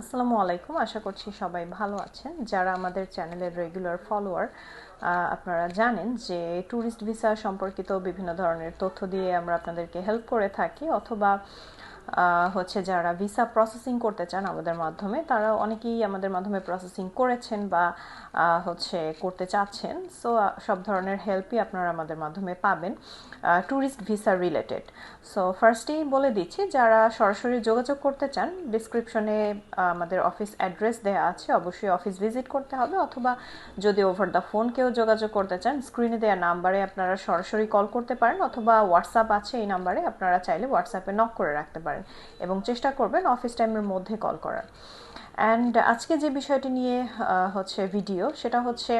আসসালামু আলাইকুম। আশা করছি সবাই ভালো আছেন। যারা আমাদের চ্যানেলের রেগুলার ফলোয়ার আপনারা জানেন যে ট্যুরিস্ট ভিসা সম্পর্কিত বিভিন্ন ধরনের তথ্য দিয়ে আমরা আপনাদেরকে হেল্প করে থাকি অথবা হচ্ছে যারা ভিসা প্রসেসিং করতে চান আমাদের মাধ্যমে, তারা অনেকেই আমাদের মাধ্যমে প্রসেসিং করেছেন বা হচ্ছে করতে চাচ্ছেন। সো সব ধরনের হেল্পই আপনারা আমাদের মাধ্যমে পাবেন ট্যুরিস্ট ভিসা রিলেটেড সো ফার্স্টেই বলে দিচ্ছি, যারা সরাসরি যোগাযোগ করতে চান ডিসক্রিপশনে আমাদের অফিস অ্যাড্রেস দেওয়া আছে, অবশ্যই অফিস ভিজিট করতে হবে। অথবা যদি ওভার দ্য ফোন কেউ যোগাযোগ করতে চান স্ক্রিনে দেওয়া নাম্বারে আপনারা সরাসরি কল করতে পারেন, অথবা হোয়াটসঅ্যাপ আছে এই নাম্বারে আপনারা চাইলে হোয়াটসঅ্যাপে নক করে রাখতে পারেন। এবং চেষ্টা করবেন অফিস টাইমের মধ্যে কল করার। অ্যান্ড আজকে যে বিষয়টি নিয়ে হচ্ছে ভিডিও সেটা হচ্ছে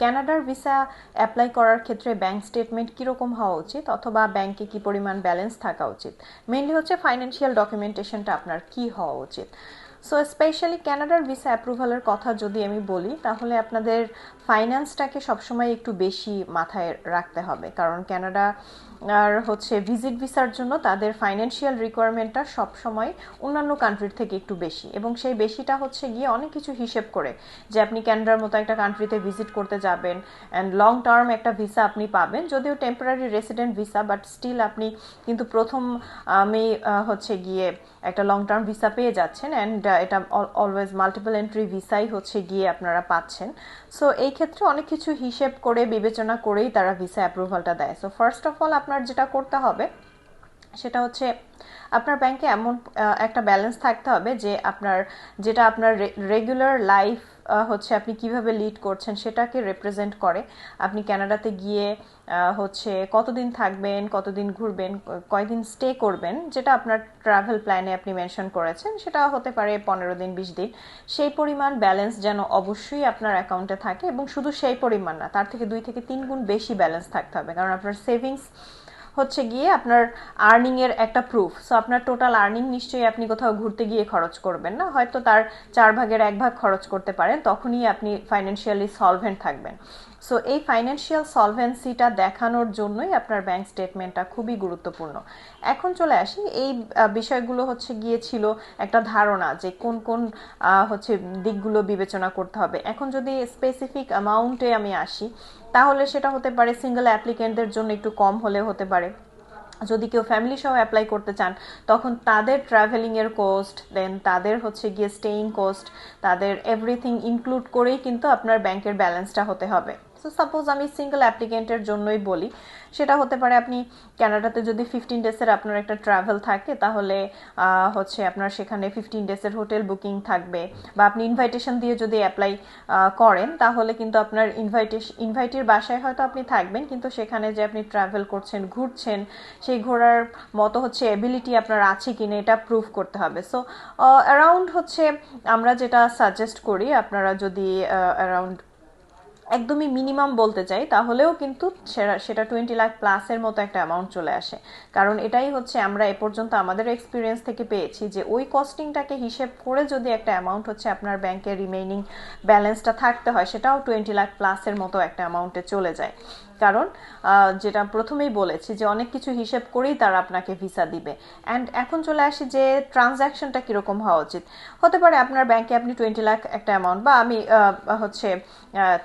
ক্যানাডার ভিসা অ্যাপ্লাই করার ক্ষেত্রে ব্যাংক স্টেটমেন্ট কীরকম হওয়া উচিত অথবা ব্যাংকে কি পরিমাণ ব্যালেন্স থাকা উচিত? মেনলি হচ্ছে ফাইন্যান্সিয়াল ডকুমেন্টেশনটা আপনার কি হওয়া উচিত? সো স্পেশালি ক্যানাডার ভিসা অ্যাপ্রুভালের কথা যদি আমি বলি, তাহলে আপনাদের ফাইন্যান্সটাকে সবসময় একটু বেশি মাথায় রাখতে হবে। কারণ ক্যানাডা আর হচ্ছে ভিজিট ভিসার জন্য তাদের ফাইন্যান্সিয়াল রিকোয়ারমেন্টটা সবসময় অন্যান্য কান্ট্রির থেকে একটু বেশি। এবং সেই বেশিটা হচ্ছে গিয়ে অনেক কিছু হিসেব করে যে আপনি ক্যানাডার মতো একটা কান্ট্রিতে ভিজিট করতে যাবেন অ্যান্ড লং টার্ম একটা ভিসা আপনি পাবেন। যদিও temporary resident visa but still আপনি কিন্তু প্রথম আমি হচ্ছে গিয়ে একটা লং টার্ম ভিসা পেয়ে যাচ্ছেন। অ্যান্ড এটা অলওয়েজ মাল্টিপল এন্ট্রি ভিসাই হচ্ছে গিয়ে আপনারা পাচ্ছেন। সো এই ক্ষেত্রে অনেক কিছু হিসেব করে বিবেচনা করেই তারা ভিসা অ্যাপ্রুভালটা দেয়। সো ফার্স্ট অফ অল আপনার যেটা করতে হবে, সেটা হচ্ছে আপনার ব্যাংকে এমন একটা ব্যালেন্স থাকতে হবে যে আপনার, যেটা আপনার রেগুলার লাইফ হচ্ছে আপনি কীভাবে লিড করছেন সেটাকে রিপ্রেজেন্ট করে। আপনি ক্যানাডাতে গিয়ে হচ্ছে কতদিন থাকবেন, কতদিন ঘুরবেন কয়দিন স্টে করবেন, যেটা আপনার ট্রাভেল প্ল্যানে আপনি মেনশন করেছেন, সেটা হতে পারে পনেরো দিন, বিশ দিন। সেই পরিমাণ ব্যালেন্স যেন অবশ্যই আপনার অ্যাকাউন্টে থাকে এবং শুধু সেই পরিমাণ না, তার থেকে দুই থেকে তিন গুণ বেশি ব্যালেন্স থাকতে হবে। কারণ আপনার সেভিংস হচ্ছে গিয়ে আপনার আর্নিং এর একটা প্রুফ সো আপনার টোটাল আর্নিং নিশ্চয়ই আপনি কোথাও ঘুরতে গিয়ে খরচ করবেন না। হয়তো তার চার ভাগের এক ভাগ খরচ করতে পারেন, তখনই আপনি ফাইন্যান্সিয়ালি সলভেন্ট থাকবেন। সো এই ফাইন্যান্সিয়াল সলভেন্সিটা দেখানোর জন্যই আপনার ব্যাংক স্টেটমেন্টটা খুবই গুরুত্বপূর্ণ। এখন চলে আসি, এই বিষয়গুলো হচ্ছে গিয়েছিল একটা ধারণা যে কোন কোন হচ্ছে দিকগুলো বিবেচনা করতে হবে। এখন যদি স্পেসিফিক অ্যামাউন্টে আমি আসি তাহলে সেটা হতে পারে সিঙ্গেল অ্যাপ্লিকেন্টদের জন্য একটু কম হলে হতে পারে। যদি কেউ ফ্যামিলি সহ অ্যাপ্লাই করতে চান, তখন তাদের ট্রাভেলিংয়ের কোস্ট দেন তাদের হচ্ছে গিয়ে স্টেইং কোস্ট তাদের এভরিথিং ইনক্লুড করেই কিন্তু আপনার ব্যাংকের ব্যালেন্সটা হতে হবে। সো সাপোজ আমি সিঙ্গেল অ্যাপ্লিকেন্টের জন্যই বলি, সেটা হতে পারে আপনি ক্যানাডাতে যদি ফিফটিন ডেসের আপনার একটা ট্রাভেল থাকে, তাহলে হচ্ছে আপনার সেখানে ফিফটিন ডেসের হোটেল বুকিং থাকবে। বা আপনি ইনভাইটেশন দিয়ে যদি অ্যাপ্লাই করেন, তাহলে কিন্তু আপনার ইনভাইটেশন ইনভাইটির বাসায় হয়তো আপনি থাকবেন, কিন্তু সেখানে যে আপনি ট্রাভেল করছেন, ঘুরছেন, সেই ঘোরার মতো হচ্ছে এবিলিটি আপনার আছে কি না এটা প্রুভ করতে হবে। সো অ্যারাউন্ড হচ্ছে আমরা যেটা সাজেস্ট করি, আপনারা যদি অ্যারাউন্ড একদমই মিনিমাম বলতে চাই, তাহলেও কিন্তু সেটা টোয়েন্টি লাখ প্লাসের মতো একটা অ্যামাউন্ট চলে আসে। কারণ এটাই হচ্ছে আমরা এ পর্যন্ত আমাদের এক্সপিরিয়েন্স থেকে পেয়েছি যে ওই কস্টিংটাকে হিসেব করে যদি একটা অ্যামাউন্ট হচ্ছে আপনার ব্যাংকের রিমেইনিং ব্যালেন্সটা থাকতে হয়, সেটাও টোয়েন্টি লাখ প্লাসের মতো একটা অ্যামাউন্টে চলে যায়। কারণ যেটা প্রথমেই বলেছি যে অনেক কিছু হিসেব করেই তারা আপনাকে ভিসা দিবে। অ্যান্ড এখন চলে আসি যে ট্রানজ্যাকশনটা কীরকম হওয়া উচিত। হতে পারে আপনার ব্যাংকে আপনি টোয়েন্টি লাখ একটা অ্যামাউন্ট বা আমি হচ্ছে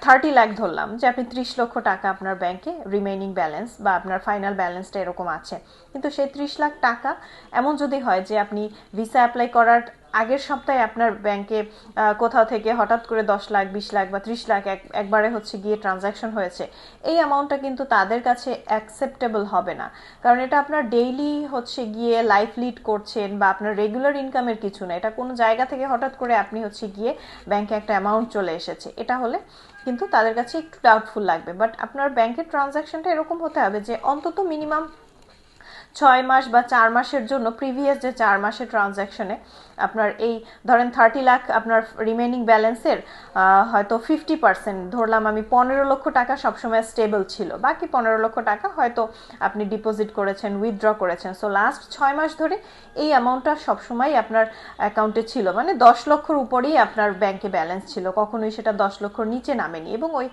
থার্টি লাখ ধরলাম যে আপনি ত্রিশ লক্ষ টাকা আপনার ব্যাংকে রিমেইনিং ব্যালেন্স বা আপনার ফাইনাল ব্যালেন্সটা এরকম আছে। কিন্তু সেই ত্রিশ লাখ টাকা এমন যদি হয় যে আপনি ভিসা অ্যাপ্লাই করার আগের সপ্তাহে আপনার ব্যাংকে কোথাও থেকে হঠাৎ করে দশ লাখ, বিশ লাখ বা ত্রিশ লাখ একবারে হচ্ছে গিয়ে ট্রানজ্যাকশন হয়েছে, এই অ্যামাউন্টটা কিন্তু তাদের কাছে অ্যাকসেপ্টেবল হবে না। কারণ এটা আপনার ডেইলি হচ্ছে গিয়ে লাইফ লিড করছেন বা আপনার রেগুলার ইনকামের কিছু না, এটা কোনো জায়গা থেকে হঠাৎ করে আপনি হচ্ছে গিয়ে ব্যাংকে একটা অ্যামাউন্ট চলে এসেছে, এটা হলে কিন্তু তাদের কাছে একটু ডাউটফুল লাগবে। বাট আপনার ব্যাংকের ট্রানজ্যাকশনটা এরকম হতে হবে যে অন্তত মিনিমাম ছয় মাস বা চার মাসের জন্য প্রিভিয়াস যে চার মাসের ট্রানজ্যাকশনে আপনার এই ধরেন থার্টি লাখ আপনার রিমেনিং ব্যালেন্সের হয়তো ফিফটি পার্সেন্ট ধরলাম আমি পনেরো লক্ষ টাকা সবসময় স্টেবল ছিল। বাকি পনেরো লক্ষ টাকা হয়তো আপনি ডিপোজিট করেছেন উইথড্র করেছেন। সো লাস্ট ছয় মাস ধরে এই অ্যামাউন্টটা সবসময় আপনার অ্যাকাউন্টে ছিল। মানে দশ লক্ষর উপরেই আপনার ব্যাংকে ব্যালেন্স ছিল। কখনোই সেটা দশ লক্ষর নিচে নামেনি। এবং ওই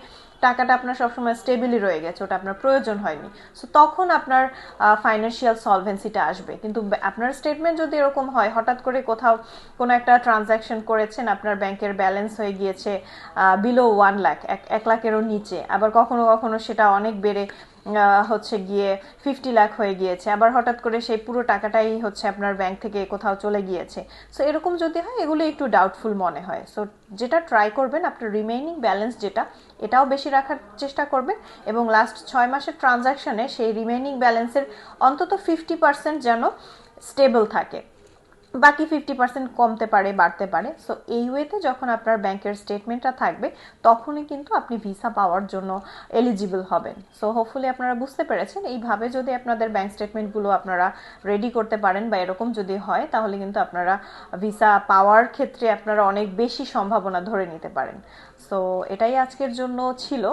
টাকাটা আপনার সবসময় স্টেবিলি রয়ে গেছে, ওটা আপনার প্রয়োজন হয়নি। সো তখন আপনার ফাইন্যান্সিয়াল সলভেন্সিটা আসবে। কিন্তু আপনার স্টেটমেন্ট যদি এরকম হয়, হঠাৎ করে কোথাও কোনো একটা ট্রানজ্যাকশন করেছেন, আপনার ব্যাংকের ব্যালেন্স হয়ে গিয়েছে বিলো ওয়ান লাখ এক লাখেরও নিচে, আবার কখনো কখনো সেটা অনেক বেড়ে হচ্ছে গিয়ে ফিফটি লাখ হয়ে গিয়েছে। আবার হঠাৎ করে সেই পুরো টাকাটাই হচ্ছে আপনার ব্যাংক থেকে কোথাও চলে গিয়েছে। সো এরকম যদি হয়, এগুলো একটু ডাউটফুল মনে হয়। সো যেটা ট্রাই করবেন, আপনার রিমেইনিং ব্যালেন্স যেটা, এটাও বেশি রাখার চেষ্টা করবেন এবং লাস্ট ছয় মাসের ট্রানজ্যাকশনে সেই রিমেইনিং ব্যালেন্সের অন্তত ফিফটি পার্সেন্ট যেন স্টেবল থাকে। বাকি ফিফটি পার্সেন্ট কমতে পারে, বাড়তে পারে। সো এই ওয়েতে যখন আপনার ব্যাংকের স্টেটমেন্টটা থাকবে, তখনই কিন্তু আপনি ভিসা পাওয়ার জন্য এলিজিবল হবেন। সো হোপফুলি আপনারা বুঝতে পেরেছেন। এইভাবে যদি আপনাদের ব্যাংক স্টেটমেন্টগুলো আপনারা রেডি করতে পারেন বা এরকম যদি হয়, তাহলে কিন্তু আপনারা ভিসা পাওয়ার ক্ষেত্রে আপনারা অনেক বেশি সম্ভাবনা ধরে নিতে পারেন। সো এটাই আজকের জন্য ছিল।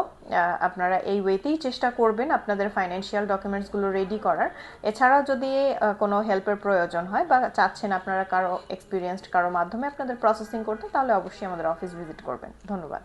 আপনারা এই ওয়েতেই চেষ্টা করবেন আপনাদের ফাইন্যান্সিয়াল ডকুমেন্টসগুলো রেডি করার। এছাড়াও যদি কোনো হেল্পের প্রয়োজন হয় বা চাচ্ছেন আপনারা কারও এক্সপিরিয়েন্সড কারও মাধ্যমে আপনাদের প্রসেসিং করতে, তাহলে অবশ্যই আমাদের অফিস ভিজিট করবেন। ধন্যবাদ।